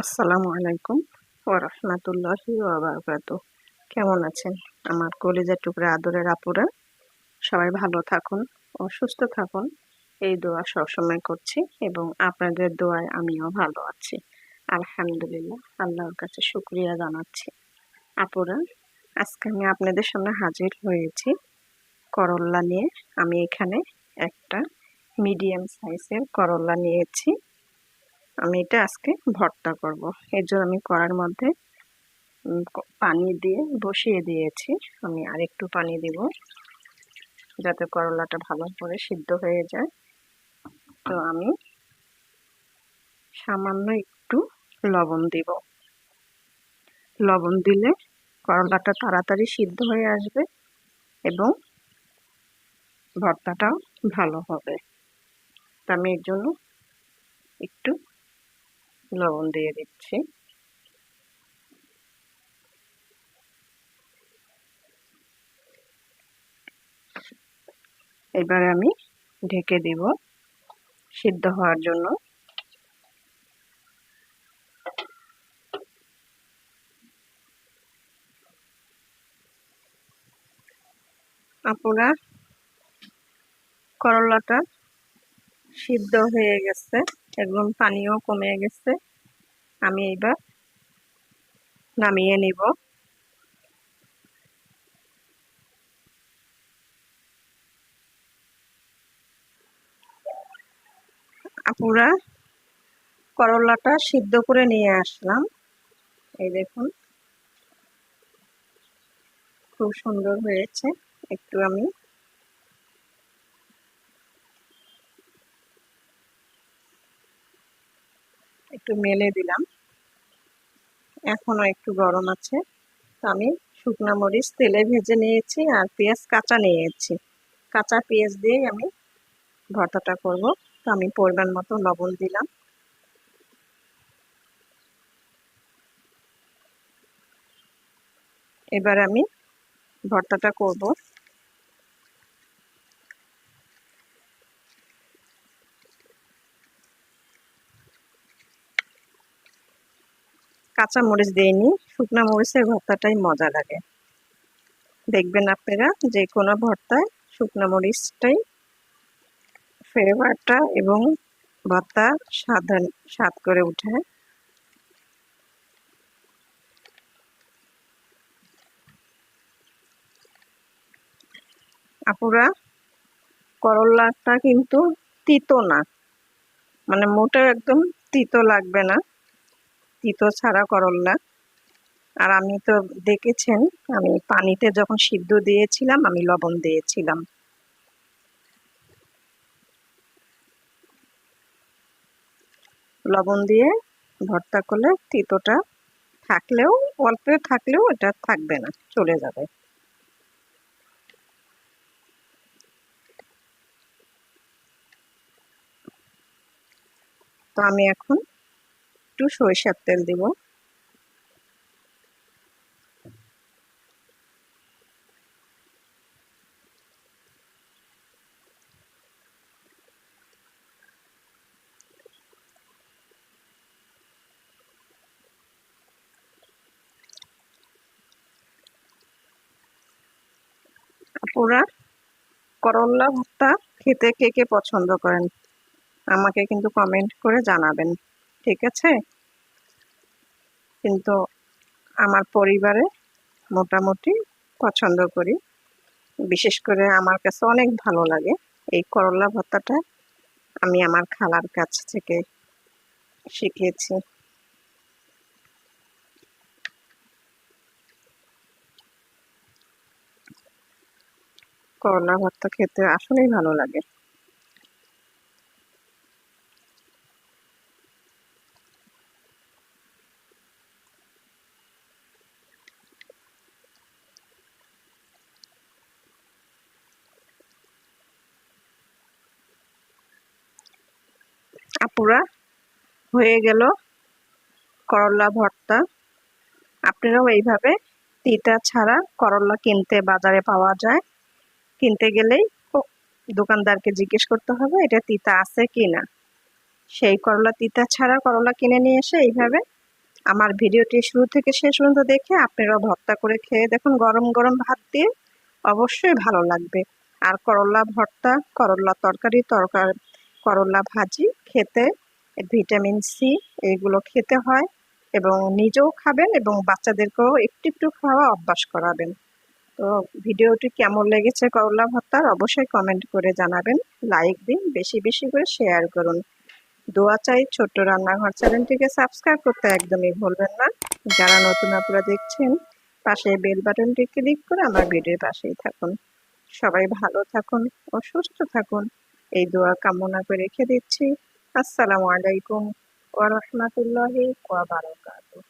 আসসালামু আলাইকুম ওরহমতুল্লাহি ওবরাকাত কেমন আছেন? আমার কলিজার টুকরা আদরের আপুরা, সবাই ভালো থাকুন ও সুস্থ থাকুন। এই দোয়া সবসময় করছি এবং আপনাদের দোয়ায় আমিও ভালো আছি। আলহামদুলিল্লাহ, আল্লাহর কাছে শুক্রিয়া জানাচ্ছি। আপুরা, আজকে আমি আপনাদের সামনে হাজির হয়েছি করল্লা নিয়ে। আমি এখানে একটা মিডিয়াম সাইজের করল্লা নিয়েছি। আমি এটা আজকে ভর্তা করব। এর জন্য আমি কড়ার মধ্যে পানি দিয়ে বসিয়ে দিয়েছি। আমি আরেকটু পানি দিব, যাতে করলাটা ভালো করে সিদ্ধ হয়ে যায়। তো আমি সামান্য একটু লবণ দিব। লবণ দিলে করলাটা তাড়াতাড়ি সিদ্ধ হয়ে আসবে এবং ভর্তাটাও ভালো হবে। তা আমি এর জন্য একটু লবণ দিয়ে দিচ্ছি। এবারে আমি ঢেকে দিব সিদ্ধ হওয়ার জন্য। আপনার করলাটা সিদ্ধ হয়ে গেছে একদম পানিও কমে গেছে। আমি এবার নামিয়ে নিব। আপুরা, করলাটা সিদ্ধ করে নিয়ে আসলাম। এই দেখুন, খুব সুন্দর হয়েছে। একটু আমি একটু মেলে দিলাম। এখনও একটু গরম আছে। তো আমি শুকনো মরিচ, তেলে ভেজে নিয়েছি আর পেঁয়াজ কাঁচা নিয়েছি। কাঁচা পেঁয়াজ দিয়েই আমি ভর্তাটা করব। তো আমি পরিমাণ মতো লবণ দিলাম। এবার আমি ভর্তাটা করব। কাঁচা মরিচ দিইনি শুকনো মরিচের ভর্তাটাই মজা লাগে। দেখবেন আপনারা যে কোনো ভর্তায় শুকনো মরিচটাই ফ্লেভারটা এবং ভর্তা স্বাদ স্বাদ করে উঠে। আপুরা, করলাটা কিন্তু তিতো না। মানে মোটা একদম তিতো লাগবে না। তিতো ছাড়া করল্লা আর আমি তো দেখেছেন, আমি পানিতে যখন সিদ্ধ দিয়েছিলাম, আমি লবণ দিয়েছিলাম। লবণ দিয়ে ভর্তা করলে তিতোটা থাকলেও, অল্প থাকলেও এটা থাকবে না, চলে যাবে। তো আমি এখন একটু সরিষার তেল দিব। আপুরা করল্লা ভর্তা খেতে কে কে পছন্দ করেন? আমাকে কিন্তু কমেন্ট করে জানাবেন। ঠিক আছে? কিন্তু আমার পরিবারে মোটামুটি পছন্দ করি। বিশেষ করে আমার কাছে অনেক ভালো লাগে। এই করলা ভর্তাটা আমি আমার খালার কাছ থেকে শিখেছি। করলা ভর্তা খেতে আসলেই ভালো লাগে। আপুরা হয়ে গেল। করলা, ভর্তা। আপনারাও এইভাবে তিতা ছাড়া করলা কিনতে বাজারে পাওয়া যায়। কিনতে গেলেই দোকানদারকে জিজ্ঞেস করতে হবে, এটা তিতা আছে কি না সেই করলা তিতা ছাড়া করলা কিনে নিয়ে এসে এইভাবে আমার ভিডিওটি শুরু থেকে শেষ পর্যন্ত দেখে আপনারাও ভর্তা করে খেয়ে দেখুন, গরম গরম ভাত দিয়ে অবশ্যই ভালো লাগবে। আর করলা, ভর্তা, করলা তরকারি, তরকার করলা ভাজি খেতে, ভিটামিন সি এইগুলো খেতে হয় এবং নিজেও খাবেন এবং বাচ্চাদেরকেও একটু একটু খাওয়া অভ্যাস করাবেন। তো ভিডিওটি কেমন লেগেছে করলা ভর্তার অবশ্যই কমেন্ট করে জানাবেন লাইক দিন, বেশি বেশি করে শেয়ার করুন। দোয়া চাই ছোট্ট রান্নাঘর চ্যানেলটিকে সাবস্ক্রাইব করতে একদমই ভুলবেন না। যারা নতুন আপনারা দেখছেন, পাশে বেল বাটনটি ক্লিক করে আমার ভিডিওর পাশেই থাকুন। সবাই ভালো থাকুন ও সুস্থ থাকুন। এই দোয়া কামনা করে রেখে দিচ্ছি। আসসালামু আলাইকুম ওয়া রাহমাতুল্লাহি ওয়া বারাকাতুহু।